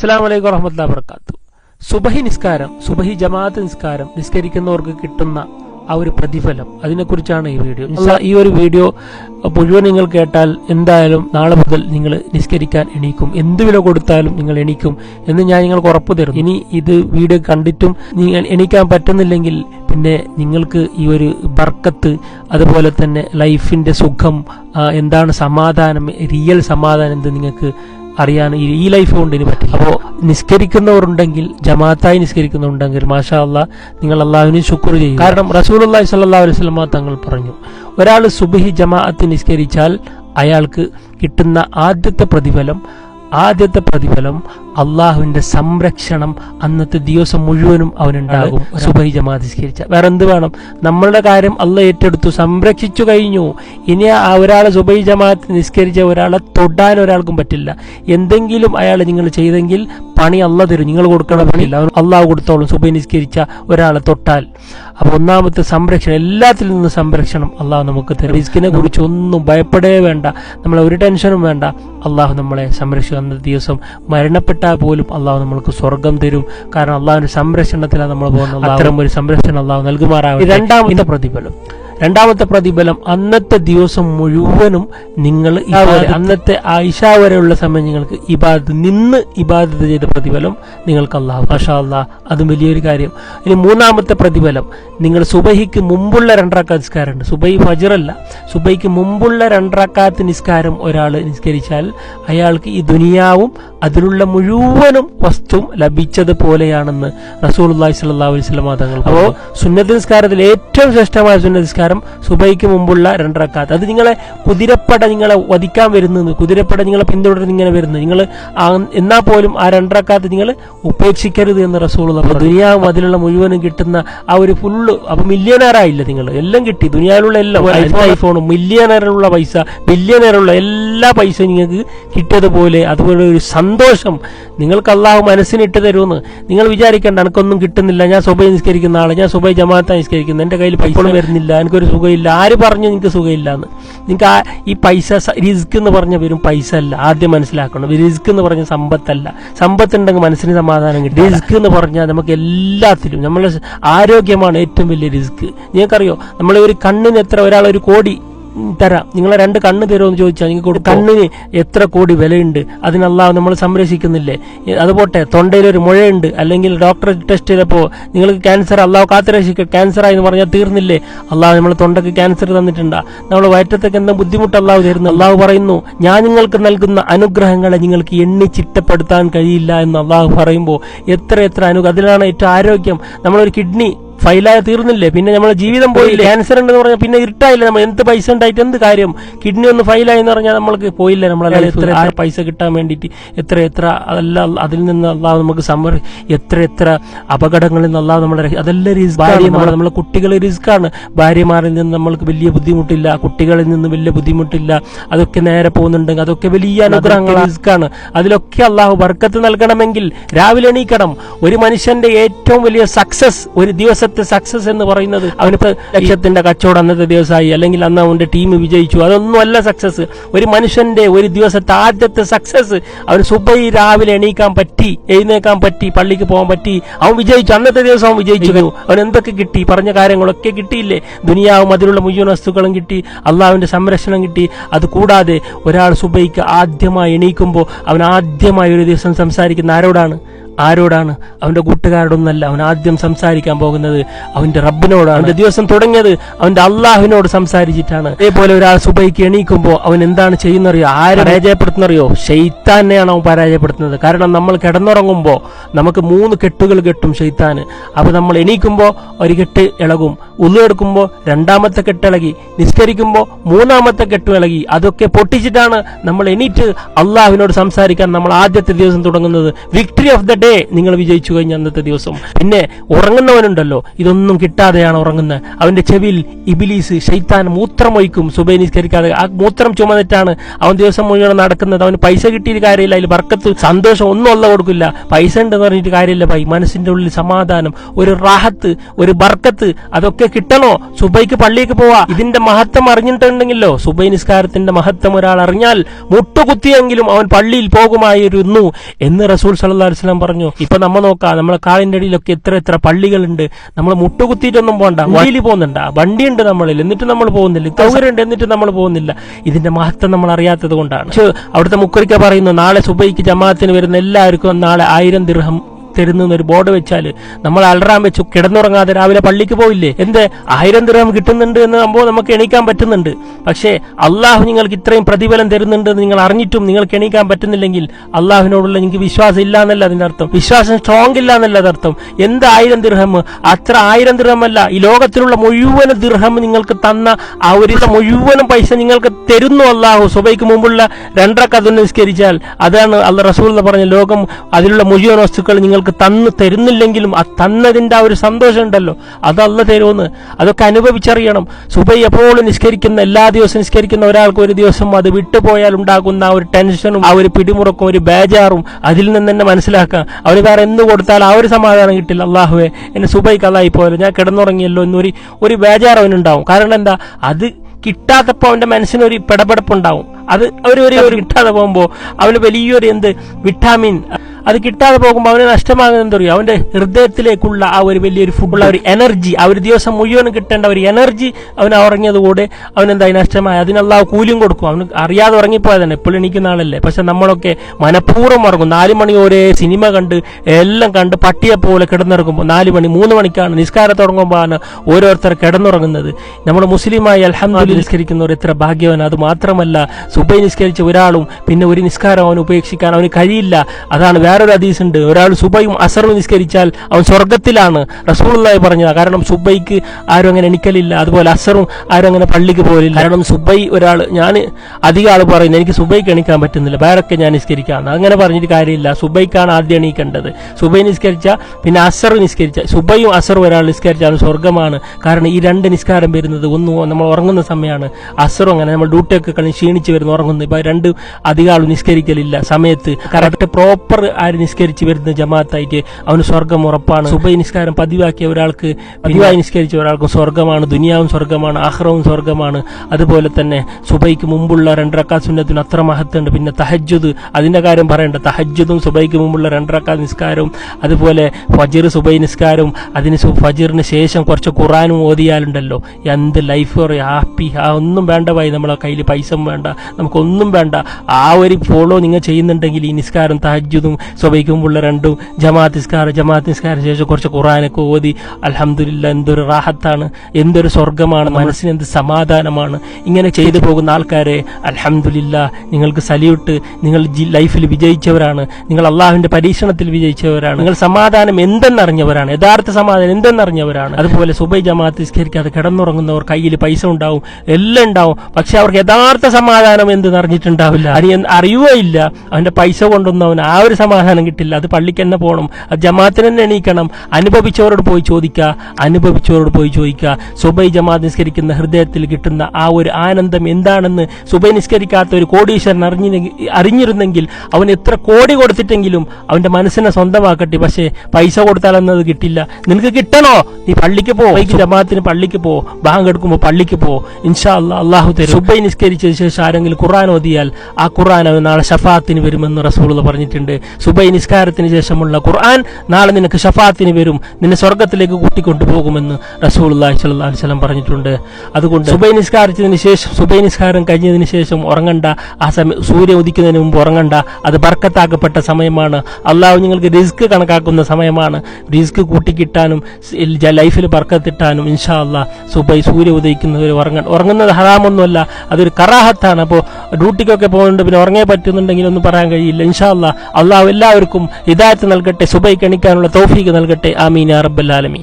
അസ്സാം വലൈക്കും വറഹമത്തുള്ള വർക്കാത്തു സുബഹി നിസ്കാരം സുബഹി ജമാഅത്ത് നിസ്കാരം നിസ്കരിക്കുന്നവർക്ക് കിട്ടുന്ന ആ ഒരു പ്രതിഫലം. അതിനെക്കുറിച്ചാണ് ഈ വീഡിയോ. ഈ ഒരു വീഡിയോ മുഴുവൻ നിങ്ങൾ കേട്ടാൽ എന്തായാലും നാളെ മുതൽ നിങ്ങൾ നിസ്കരിക്കാൻ എണീക്കും. എന്ത് വില കൊടുത്താലും നിങ്ങൾ എണീക്കും എന്ന് ഞാൻ നിങ്ങൾക്ക് ഉറപ്പ് തരും ഇനി ഇത് വീഡിയോ കണ്ടിട്ടും നിങ്ങൾ എണീക്കാൻ പറ്റുന്നില്ലെങ്കിൽ പിന്നെ നിങ്ങൾക്ക് ഈ ഒരു ബർക്കത്ത് അതുപോലെ തന്നെ ലൈഫിന്റെ സുഖം എന്താണ് സമാധാനം റിയൽ സമാധാനം എന്ത് നിങ്ങൾക്ക് അറിയാൻ ഈ- ലൈഫ് കൊണ്ട് ഇനി പറ്റില്ല. അപ്പോൾ നിസ്കരിക്കുന്നവരുണ്ടെങ്കിൽ ജമാഅത്തായി നിസ്കരിക്കുന്നുണ്ടെങ്കിൽ മാഷാ അല്ലാ നിങ്ങൾ അള്ളാഹുവിന് ശുക്ർ ചെയ്യും. കാരണം റസൂൽ അള്ളാഹി അലൈഹി സ്വലമ തങ്ങൾ പറഞ്ഞു ഒരാൾ സുബഹി ജമാഅത്ത് നിസ്കരിച്ചാൽ അയാൾക്ക് കിട്ടുന്ന ആദ്യത്തെ പ്രതിഫലം ആദ്യത്തെ പ്രതിഫലം അള്ളാഹുവിന്റെ സംരക്ഷണം അന്നത്തെ ദിവസം മുഴുവനും അവനുണ്ടാകും. സുബൈ ജമാതിസ്കരിച്ച വേറെ എന്ത് വേണം? നമ്മളുടെ കാര്യം അല്ല ഏറ്റെടുത്തു സംരക്ഷിച്ചു കഴിഞ്ഞു. ഇനി ആ ഒരാളെ സുബൈ ജമാഅത്ത് നിസ്കരിച്ച ഒരാളെ തൊടാൻ ഒരാൾക്കും പറ്റില്ല. എന്തെങ്കിലും അയാൾ നിങ്ങൾ ചെയ്തെങ്കിൽ പണി അല്ല തരും. നിങ്ങൾ കൊടുക്കേണ്ട പണി അള്ളാഹു കൊടുത്തോളും. സുബഹി നിസ്കരിച്ച ഒരാളെ തൊട്ടാൽ. അപ്പൊ ഒന്നാമത്തെ സംരക്ഷണം എല്ലാത്തിൽ നിന്ന് സംരക്ഷണം അള്ളാഹു നമുക്ക് തരും. റിസ്കിനെ കുറിച്ച് ഒന്നും ഭയപ്പെടേ വേണ്ട. നമ്മളെ ഒരു ടെൻഷനും വേണ്ട. അള്ളാഹു നമ്മളെ സംരക്ഷിക്കും അന്നത്തെ ദിവസം മരണപ്പെട്ടാൽ പോലും അള്ളാഹു നമ്മൾക്ക് സ്വർഗം തരും. കാരണം അള്ളാഹുവിന്റെ സംരക്ഷണത്തിലാണ് നമ്മൾ പോകുന്നത്. അത്തരം ഒരു സംരക്ഷണം അള്ളാഹു നൽകുമാറാവും രണ്ടാമത്തെ പ്രതിഫലം. രണ്ടാമത്തെ പ്രതിഫലം അന്നത്തെ ദിവസം മുഴുവനും നിങ്ങൾ അന്നത്തെ ആയിഷ വരെയുള്ള സമയം നിങ്ങൾക്ക് ഇബാദത്ത് നിന്ന് ഇബാദത്ത് ചെയ്ത പ്രതിഫലം നിങ്ങൾക്ക് അള്ളാഹു. മാഷാ അള്ളാഹ് അതും വലിയൊരു കാര്യം. ഇനി മൂന്നാമത്തെ പ്രതിഫലം നിങ്ങൾ സുബഹിക്ക് മുമ്പുള്ള രണ്ടറക്കാത്ത് നിസ്കാരമുണ്ട്. സുബൈ ഫജറല്ല. സുബൈക്ക് മുമ്പുള്ള രണ്ടറക്കാത്ത് നിസ്കാരം ഒരാൾ നിസ്കരിച്ചാൽ അയാൾക്ക് ഈ ദുനിയാവും അതിലുള്ള മുഴുവനും വസ്തുവും ലഭിച്ചതുപോലെയാണെന്ന് റസൂൽ അള്ളാഹി സ്വല്ലാ വസ്ലമ തങ്ങൾ അപ്പോൾ സുന്നത്ത് നിസ്കാരത്തിൽ ഏറ്റവും ശ്രേഷ്ഠമായ സുന്നത്ത് നിസ്കാരം സുബൈക്ക് മുമ്പുള്ള രണ്ടറക്കാത്ത്. അത് നിങ്ങളെ കുതിരപ്പട നിങ്ങളെ വധിക്കാൻ വരുന്നത് കുതിരപ്പട നിങ്ങളെ പിന്തുടർന്ന് ഇങ്ങനെ വരുന്നത് നിങ്ങൾ എന്നാൽ പോലും ആ രണ്ടറക്കാത്ത് നിങ്ങൾ ഉപേക്ഷിക്കരുത് എന്ന് റസൂൾ ദുനിയാവും അതിലുള്ള മുഴുവനും കിട്ടുന്ന ആ ഒരു ഫുള്ള് അപ്പൊ മില്യനറായില്ല നിങ്ങൾ. എല്ലാം കിട്ടി. ദുനിയാവിലുള്ള എല്ലാം ഐഫോണും മില്യനറുള്ള പൈസ ബില്യണറുള്ള എല്ലാ പൈസയും നിങ്ങൾക്ക് കിട്ടിയതുപോലെ അതുപോലെ ഒരു സന്തോഷം. നിങ്ങൾക്ക് അള്ളാഹു മനസ്സിനിട്ട് തരുമെന്ന് നിങ്ങൾ വിചാരിക്കേണ്ട എനിക്കൊന്നും കിട്ടുന്നില്ല. ഞാൻ സുബൈ നിസ്കരിക്കുന്ന ആളെ. ഞാൻ സുബൈ ജമാഅത്ത നിസ്കരിക്കുന്നത് എന്റെ കയ്യിൽ പൈസ വരുന്നില്ല. എനിക്കൊരു സുഖമില്ല. ആര് പറഞ്ഞു നിങ്ങൾക്ക് സുഖമില്ല എന്ന് നിങ്ങൾക്ക് ആ ഈ പൈസ റിസ്ക് എന്ന് പറഞ്ഞ വരും പൈസ അല്ല. ആദ്യം മനസ്സിലാക്കണം. റിസ്ക് എന്ന് പറഞ്ഞ സമ്പത്തല്ല. സമ്പത്ത് ഉണ്ടെങ്കിൽ മനസ്സിന് സമാധാനം കിട്ടും. റിസ്ക് എന്ന് പറഞ്ഞാൽ നമുക്ക് എല്ലാത്തിലും നമ്മളെ ആരോഗ്യമാണ് ഏറ്റവും വലിയ റിസ്ക്. നിങ്ങൾക്കറിയോ? നമ്മളെ ഒരു കണ്ണിന് എത്ര ഒരാൾ ഒരു കോടി തരാം. നിങ്ങളെ രണ്ട് കണ്ണ് തരുമെന്ന് ചോദിച്ചാൽ നിങ്ങൾക്ക്. കണ്ണിന് എത്ര കോടി വിലയുണ്ട്? അതിനല്ലാതെ നമ്മൾ സംരക്ഷിക്കുന്നില്ലേ? അതുപോട്ടെ തൊണ്ടയിൽ ഒരു മുഴയുണ്ട്. അല്ലെങ്കിൽ ഡോക്ടർ ടെസ്റ്റ് ചെയ്തപ്പോൾ നിങ്ങൾക്ക് ക്യാൻസർ അള്ളാഹ് കാത്തുരക്ഷിക്കുക ക്യാൻസർ ആയെന്ന് പറഞ്ഞാൽ തീർന്നില്ലേ? അള്ളാഹ് നമ്മൾ തൊണ്ടയ്ക്ക് ക്യാൻസർ തന്നിട്ടുണ്ടാ. നമ്മൾ വയറ്റത്തേക്ക് എന്താ ബുദ്ധിമുട്ട് അള്ളാഹു തരുന്നു? അള്ളാഹു പറയുന്നു ഞാൻ നിങ്ങൾക്ക് നൽകുന്ന അനുഗ്രഹങ്ങളെ നിങ്ങൾക്ക് എണ്ണി ചിട്ടപ്പെടുത്താൻ കഴിയില്ല എന്ന് അള്ളാഹു പറയുമ്പോൾ എത്ര എത്ര അനുഗ്രഹം അതിലാണ് ഏറ്റവും ആരോഗ്യം. നമ്മളൊരു കിഡ്നി ഫൈലായ തീർന്നില്ലേ? പിന്നെ നമ്മുടെ ജീവിതം പോയില്ലേ? ക്യാൻസർ ഉണ്ടെന്ന് പറഞ്ഞാൽ പിന്നെ ഇരുട്ടായില്ല? നമ്മൾ എന്ത് പൈസ ഉണ്ടായിട്ട് എന്ത് കാര്യം? കിഡ്നി ഒന്ന് ഫൈലായി എന്ന് പറഞ്ഞാൽ നമ്മൾക്ക് പോയില്ല. നമ്മളെ എത്ര പൈസ കിട്ടാൻ വേണ്ടിയിട്ട് എത്ര എത്ര അതെല്ലാം അതിൽ നിന്ന് അള്ളാഹ് നമുക്ക് സംവർ എത്ര എത്ര അപകടങ്ങളിൽ നിന്ന് അള്ളാഹ് നമ്മളെ അതെല്ലാം റിസ്ക് നമ്മളെ നമ്മളെ കുട്ടികൾ റിസ്ക്കാണ് ഭാര്യമാരിൽ നിന്ന് നമ്മൾക്ക് വലിയ ബുദ്ധിമുട്ടില്ല. കുട്ടികളിൽ നിന്ന് വലിയ ബുദ്ധിമുട്ടില്ല. അതൊക്കെ നേരെ പോകുന്നുണ്ടെങ്കിൽ അതൊക്കെ വലിയ അനുഗ്രഹങ്ങൾ റിസ്ക്കാണ് അതിലൊക്കെ അള്ളാഹു വർക്കത്ത് നൽകണമെങ്കിൽ രാവിലെ എണീക്കണം. ഒരു മനുഷ്യന്റെ ഏറ്റവും വലിയ സക്സസ് ഒരു ദിവസത്തെ സക്സസ് എന്ന് പറയുന്നത് അവനിപ്പോ ലക്ഷ്യത്തിന്റെ കച്ചവടം അന്നത്തെ ദിവസമായി അല്ലെങ്കിൽ അന്ന് അവന്റെ ടീം വിജയിച്ചു. അതൊന്നും അല്ല സക്സസ് ഒരു മനുഷ്യന്റെ ഒരു ദിവസത്തെ ആദ്യത്തെ സക്സസ് അവൻ സുബൈ രാവിലെ എണീക്കാൻ പറ്റി എഴുന്നേക്കാൻ പറ്റി പള്ളിക്ക് പോകാൻ പറ്റി. അവൻ വിജയിച്ചു. അന്നത്തെ ദിവസം അവൻ വിജയിച്ചു അവൻ എന്തൊക്കെ കിട്ടി? പറഞ്ഞ കാര്യങ്ങളൊക്കെ കിട്ടിയില്ലേ? ദുനിയാവും അതിലുള്ള മുഴുവൻ വസ്തുക്കളും കിട്ടി. അള്ളാവിന്റെ സംരക്ഷണം കിട്ടി. അത് കൂടാതെ ഒരാൾ സുബൈക്ക് ആദ്യമായി എണീക്കുമ്പോൾ അവൻ ആദ്യമായി ഒരു ദിവസം സംസാരിക്കുന്ന ആരോടാണ്? ആരോടാണ് അവന്റെ കൂട്ടുകാരോടൊന്നല്ല അവൻ ആദ്യം സംസാരിക്കാൻ പോകുന്നത്? അവന്റെ റബ്ബിനോടാണ്. അവന്റെ ദിവസം തുടങ്ങിയത് അവന്റെ അള്ളാഹുവിനോട് സംസാരിച്ചിട്ടാണ്. അതേപോലെ ഒരാൾ സുബൈക്ക് എണീക്കുമ്പോൾ അവൻ എന്താണ് ചെയ്യുന്നറിയോ? ആരെ പരാജയപ്പെടുത്തുന്നറിയോ? ഷെയ്ത്താനെയാണ് അവൻ പരാജയപ്പെടുത്തുന്നത്. കാരണം നമ്മൾ കിടന്നുറങ്ങുമ്പോൾ നമുക്ക് മൂന്ന് കെട്ടുകൾ കെട്ടും ഷെയ്ത്താന് അപ്പൊ നമ്മൾ എണീക്കുമ്പോൾ ഒരു കെട്ട് ഇളകും. ഉള്ളെടുക്കുമ്പോൾ രണ്ടാമത്തെ കെട്ട് ഇളകി. നിസ്കരിക്കുമ്പോൾ മൂന്നാമത്തെ കെട്ട് ഇളകി. അതൊക്കെ പൊട്ടിച്ചിട്ടാണ് നമ്മൾ എണീറ്റ് അള്ളാഹുവിനോട് സംസാരിക്കാൻ നമ്മൾ ആദ്യത്തെ ദിവസം തുടങ്ങുന്നത്. വിക്ടറി ഓഫ് ദ ഡേ നിങ്ങൾ വിജയിച്ചു കഴിഞ്ഞ അന്നത്തെ ദിവസം. പിന്നെ ഉറങ്ങുന്നവനുണ്ടല്ലോ ഇതൊന്നും കിട്ടാതെയാണ് ഉറങ്ങുന്നത്. അവന്റെ ചെവിയിൽ ഇബിലീസ് ഷെയ്ത്താൻ മൂത്രമൊഴിക്കും സുബൈ നിസ്കരിക്കാതെ ആ മൂത്രം ചുമന്നിട്ടാണ് അവൻ ദിവസം മുഴുവൻ നടക്കുന്നത്. അവന് പൈസ കിട്ടിയിട്ട് കാര്യമില്ല അതിൽ വർക്കത്ത് സന്തോഷം ഒന്നും ഉള്ള കൊടുക്കില്ല. പൈസ ഉണ്ടെന്ന് പറഞ്ഞിട്ട് കാര്യമില്ല ഭായി. മനസ്സിന്റെ ഉള്ളിൽ സമാധാനം ഒരു റാഹത്ത് ഒരു ബർക്കത്ത് അതൊക്കെ കിട്ടണോ? സുബൈക്ക് പള്ളിക്ക് പോവാ. ഇതിന്റെ മഹത്വം അറിഞ്ഞിട്ടുണ്ടെങ്കിലോ? സുബൈ നിസ്കാരത്തിന്റെ മഹത്വം ഒരാൾ അറിഞ്ഞാൽ മുട്ടുകുത്തിയെങ്കിലും അവൻ പള്ളിയിൽ പോകുമായിരുന്നു എന്ന് റസൂൽ സല്ലല്ലാഹു അലൈഹി വസല്ലം പറഞ്ഞു ഇപ്പൊ നമ്മൾ നോക്കാം നമ്മളെ കാലിന്റെ അടിയിലൊക്കെ എത്ര എത്ര പള്ളികളുണ്ട് നമ്മൾ മുട്ടുകുത്തിയിട്ടൊന്നും പോകണ്ട വണ്ടിയിൽ പോകുന്നുണ്ട്. വണ്ടിയുണ്ട് നമ്മളിൽ എന്നിട്ട് നമ്മൾ പോകുന്നില്ല. സൗകര്യമുണ്ട് എന്നിട്ട് നമ്മൾ പോകുന്നില്ല. ഇതിന്റെ മഹത്വം നമ്മൾ അറിയാത്തത് കൊണ്ടാണ്. അവിടുത്തെ മുക്കരിക്ക പറയുന്നു നാളെ സുബൈക്ക് ജമാഅത്തിന് വരുന്ന എല്ലാവർക്കും നാളെ ആയിരം ദിർഹം തരുന്ന ഒരു ബോർഡ് വെച്ചാൽ നമ്മൾ അലറാൻ വെച്ചു കിടന്നുറങ്ങാതെ രാവിലെ പള്ളിക്ക് പോയില്ലേ? എന്ത്? ആയിരം ദിർഹം കിട്ടുന്നുണ്ട് എന്ന് സംഭവം നമുക്ക് എണീക്കാൻ പറ്റുന്നുണ്ട്. പക്ഷേ അള്ളാഹു നിങ്ങൾക്ക് ഇത്രയും പ്രതിഫലം തരുന്നുണ്ട് നിങ്ങൾ അറിഞ്ഞിട്ടും നിങ്ങൾക്ക് എണീക്കാൻ പറ്റുന്നില്ലെങ്കിൽ അള്ളാഹുവിനോടുള്ള നിങ്ങൾക്ക് വിശ്വാസം ഇല്ല എന്നല്ല അതിന്റെ അർത്ഥം. വിശ്വാസം സ്ട്രോങ് ഇല്ല എന്നല്ല അതർത്ഥം എന്ത് ആയിരം ദിർഹം അത്ര ആയിരം ദിർഹമല്ല ഈ ലോകത്തിലുള്ള മുഴുവൻ ദിർഹം നിങ്ങൾക്ക് തന്ന ആ ഒരു മുഴുവനും പൈസ നിങ്ങൾക്ക് തരുന്നു അള്ളാഹു. സുബൈക്ക് മുമ്പുള്ള രണ്ടര കഥ നിസ്കരിച്ചാൽ അതാണ് അല്ല റസൂൽ എന്ന് പറഞ്ഞ ലോകം അതിലുള്ള മുഴുവൻ വസ്തുക്കൾ നിങ്ങൾക്ക് തന്നു തരുന്നില്ലെങ്കിലും ആ തന്നതിന്റെ ആ ഒരു സന്തോഷം ഉണ്ടല്ലോ. അത് തരുമെന്ന്. അതൊക്കെ അനുഭവിച്ചറിയണം. സുബൈ എപ്പോഴും നിസ്കരിക്കുന്ന എല്ലാ ദിവസവും നിസ്കരിക്കുന്ന ഒരാൾക്ക് ഒരു ദിവസം അത് വിട്ടുപോയാൽ ഉണ്ടാകുന്ന ആ ഒരു ടെൻഷനും ആ ഒരു പിടിമുറക്കും ഒരു ബേജാറും അതിൽ നിന്ന് തന്നെ മനസ്സിലാക്കാം അവർ വേറെ എന്ത് കൊടുത്താൽ ആ ഒരു സമാധാനം കിട്ടില്ല. അള്ളാഹുവെ എന്നെ സുബൈ കഥായി പോയല്ലോ ഞാൻ കിടന്നുറങ്ങിയല്ലോ എന്നൊരു ഒരു ബേജാർ അവനുണ്ടാവും. കാരണം എന്താ? അത് കിട്ടാത്തപ്പോൾ അവന്റെ മനസ്സിനൊരു പിടപെടപ്പുണ്ടാവും. അത് അവർ ഒരു കിട്ടാതെ പോകുമ്പോൾ അവന് വലിയൊരു എന്ത്? വിറ്റാമിൻ അത് കിട്ടാതെ പോകുമ്പോൾ അവന് നഷ്ടമാകുന്ന എന്താ പറയുക അവന്റെ ഹൃദയത്തിലേക്കുള്ള ആ ഒരു വലിയൊരു ഫുഡുള്ള ഒരു എനർജി ആ ഒരു ദിവസം മുഴുവൻ കിട്ടേണ്ട ഒരു എനർജി അവൻ ഉറങ്ങിയതുകൂടെ അവനെന്തായി? നഷ്ടമായി. അതിനുള്ള ആ കൂലിയും കൊടുക്കും. അവന് അറിയാതെ ഉറങ്ങിപ്പോയതന്നെ. എപ്പോഴും എണീക്കുന്ന ആളല്ലേ? പക്ഷെ നമ്മളൊക്കെ മനഃപൂർവം ഉറങ്ങും നാല് മണി ഒരേ സിനിമ കണ്ട് എല്ലാം കണ്ട് പട്ടിയെ പോലെ കിടന്നിറങ്ങുമ്പോൾ നാല് മണി മൂന്ന് മണിക്കാണ് നിസ്കാരം തുടങ്ങുമ്പോഴാണ് ഓരോരുത്തർ കിടന്നുറങ്ങുന്നത്. നമ്മൾ മുസ്ലിമായി അൽഹംദുലില്ലാ നിസ്കരിക്കുന്നവർ എത്ര ഭാഗ്യവാൻ അത് മാത്രമല്ല സുബൈ നിസ്കരിച്ച ഒരാളും പിന്നെ ഒരു നിസ്കാരം അവൻ ഉപേക്ഷിക്കാൻ അവന് കഴിയില്ല. അതാണ് വേറൊരു ഹദീസ് ഉണ്ട്. ഒരാൾ സുബൈയും അസറും നിസ്കരിച്ചാൽ അവൻ സ്വർഗത്തിലാണ് റസൂളായി പറഞ്ഞത് കാരണം സുബൈക്ക് ആരും അങ്ങനെ എണിക്കലില്ല. അതുപോലെ അസറും ആരും അങ്ങനെ പള്ളിക്ക് പോലില്ല കാരണം സുബൈ ഒരാൾ ഞാൻ അധികം ആൾ പറയുന്നത് എനിക്ക് സുബൈക്ക് എണിക്കാൻ പറ്റുന്നില്ല. വേറൊക്കെ ഞാൻ നിസ്കരിക്കാം അങ്ങനെ പറഞ്ഞിട്ട് കാര്യമില്ല. സുബൈക്കാണ് ആദ്യം എണീക്കേണ്ടത്. സുബൈ നിസ്കരിച്ച പിന്നെ അസർ നിസ്കരിച്ച. സുബൈയും അസറും ഒരാൾ നിസ്കരിച്ചാൽ സ്വർഗമാണ് കാരണം ഈ രണ്ട് നിസ്കാരം വരുന്നത് ഒന്ന് നമ്മൾ ഉറങ്ങുന്ന സമയമാണ് അസറും അങ്ങനെ നമ്മൾ ഡ്യൂട്ടിയൊക്കെ കളി ക്ഷീണിച്ച് വരുന്ന ഉറങ്ങുന്നു ഇപ്പൊ രണ്ട് അധികം ആൾ നിസ്കരിക്കലില്ല സമയത്ത്. കറക്റ്റ് പ്രോപ്പർ ആര് നിസ്കരിച്ച് വരുന്ന ജമാഅത്തായിട്ട് അവന് സ്വർഗം ഉറപ്പാണ്. സുബൈ നിസ്കാരം പതിവാക്കിയ ഒരാൾക്ക് പതിവായി നിസ്കരിച്ച ഒരാൾക്കും സ്വർഗമാണ് ദുനിയാവും സ്വർഗമാണ് ആഹ്റവും സ്വർഗമാണ് അതുപോലെ തന്നെ സുബൈക്ക് മുമ്പുള്ള രണ്ടരക്കാ സുന്നത്തിന് അത്ര മഹത്തുണ്ട് പിന്നെ തഹജ്ജുദ് അതിന്റെ കാര്യം പറയേണ്ട. തഹജ്ജുദും സുബൈക്ക് മുമ്പുള്ള രണ്ടരക്കാ നിസ്കാരവും അതുപോലെ ഫജിർ സുബൈ നിസ്കാരവും അതിന് ഫജിറിന് ശേഷം കുറച്ച് ഖുറാനും ഓതിയാലുണ്ടല്ലോ. എന്ത് ലൈഫ് ഹാപ്പി ആ ഒന്നും വേണ്ട ഭായി നമ്മളെ കയ്യിൽ പൈസ വേണ്ട. നമുക്കൊന്നും വേണ്ട. ആ ഒരു ഫോളോ നിങ്ങൾ ചെയ്യുന്നുണ്ടെങ്കിൽ ഈ നിസ്കാരം തഹജ്ജുദും സുബൈക്ക് മുമ്പുള്ള രണ്ടും ജമാഅത്ത് നിസ്കാരം ജമാഅത്ത് നിസ്കാരം ശേഷം കുറച്ച് ഖുറാനൊക്കെ ഓതി അലഹമില്ല എന്തൊരു റാഹത്താണ് എന്തൊരു സ്വർഗമാണ് മനസ്സിന് എന്ത് സമാധാനമാണ്. ഇങ്ങനെ ചെയ്തു പോകുന്ന ആൾക്കാരെ അലഹമില്ല നിങ്ങൾക്ക് സല്യൂട്ട് നിങ്ങൾ ലൈഫിൽ വിജയിച്ചവരാണ് നിങ്ങൾ അള്ളാഹുവിന്റെ പരീക്ഷണത്തിൽ വിജയിച്ചവരാണ് നിങ്ങൾ സമാധാനം എന്തെന്നറിഞ്ഞവരാണ് യഥാർത്ഥ സമാധാനം എന്തെന്നറിഞ്ഞവരാണ്. അതുപോലെ സുബൈ ജമാഅത്ത് നിസ്കരിക്കാതെ കിടന്നുറങ്ങുന്നവർ കയ്യിൽ പൈസ ഉണ്ടാവും എല്ലാം ഉണ്ടാവും പക്ഷെ അവർക്ക് യഥാർത്ഥ സമാധാനം എന്തെന്ന് അറിഞ്ഞിട്ടുണ്ടാവില്ല. അറിയുകയില്ല അവന്റെ പൈസ കൊണ്ടൊന്നും അവന് ആ ഒരു സമാധാനം കിട്ടില്ല. അത് പള്ളിക്ക് തന്നെ പോകണം അത് ജമാഅത്തിന് തന്നെ എണീക്കണം. അനുഭവിച്ചവരോട് പോയി ചോദിക്കുക. അനുഭവിച്ചവരോട് പോയി ചോദിക്കുക. സുബൈ ജമാഅത്ത് നിസ്കരിക്കുന്ന ഹൃദയത്തിൽ കിട്ടുന്ന ആ ഒരു ആനന്ദം എന്താണെന്ന് സുബൈ നിസ്കരിക്കാത്ത ഒരു കോടീശ്വരൻ അറിഞ്ഞ അറിഞ്ഞിരുന്നെങ്കിൽ അവൻ എത്ര കോടി കൊടുത്തിട്ടെങ്കിലും അവന്റെ മനസ്സിനെ സ്വന്തമാക്കട്ടെ. പക്ഷേ പൈസ കൊടുത്താലൊന്നും കിട്ടില്ല. നിനക്ക് കിട്ടണോ? നീ പള്ളിക്ക് പോ. ജമാഅത്തിന് പള്ളിക്ക് പോ. ബാങ്ക് എടുക്കുമ്പോൾ പള്ളിക്ക് പോ. ഇൻഷാ അല്ലാ അള്ളാഹു തരും. സുബൈ നിസ്കരിച്ചതിന് ശേഷം ആരെങ്കിലും ഖുർആൻ ഓതിയാൽ ആ ഖുർആൻ അവൻ നാളെ ഷഫാത്തിന് വരുമെന്ന് റസൂൾ പറഞ്ഞിട്ടുണ്ട്. സുബൈ നിസ്കാരത്തിന് ശേഷമുള്ള ഖുർആൻ നാളെ നിനക്ക് ഷഫാത്തിന് വരും. നിന്നെ സ്വർഗത്തിലേക്ക് കൂട്ടിക്കൊണ്ടുപോകുമെന്ന് റസൂൽ റസൂൽ അലൈഹി വസല്ലം പറഞ്ഞിട്ടുണ്ട്. അതുകൊണ്ട് സുബൈ നിസ്കാരത്തിന് ശേഷം സുബൈ നിസ്കാരം കഴിഞ്ഞതിന് ശേഷം ഉറങ്ങണ്ട. ആ സമയം സൂര്യ ഉദിക്കുന്നതിന് മുമ്പ് ഉറങ്ങണ്ട. അത് ബർക്കത്താക്കപ്പെട്ട സമയമാണ്. അള്ളാഹു നിങ്ങൾക്ക് റിസ്ക് കണക്കാക്കുന്ന സമയമാണ്. റിസ്ക് കൂട്ടിക്കിട്ടാനും ലൈഫിൽ ബർക്കത്തിട്ടാനും ഇൻഷാ അള്ളാഹ് സുബൈ സൂര്യ ഉദയിക്കുന്നവർ ഉറങ്ങ ഉറങ്ങുന്നത് ഹറാമൊന്നുമല്ല. അതൊരു കറാഹത്താണ്. അപ്പോൾ ഡ്യൂട്ടിക്കൊക്കെ പോകുന്നുണ്ട് പിന്നെ ഉറങ്ങേ പറ്റുന്നുണ്ടെങ്കിൽ ഒന്നും പറയാൻ കഴിയില്ല. ഇൻഷാ അള്ളാഹ് അള്ളാഹു എല്ലാവർക്കും ഹിദായത്ത് നൽകട്ടെ സുബൈ കണിക്കാനുള്ള തോഫീക്ക് നൽകട്ടെ. ആമീൻ അറബ് ആലമീൻ.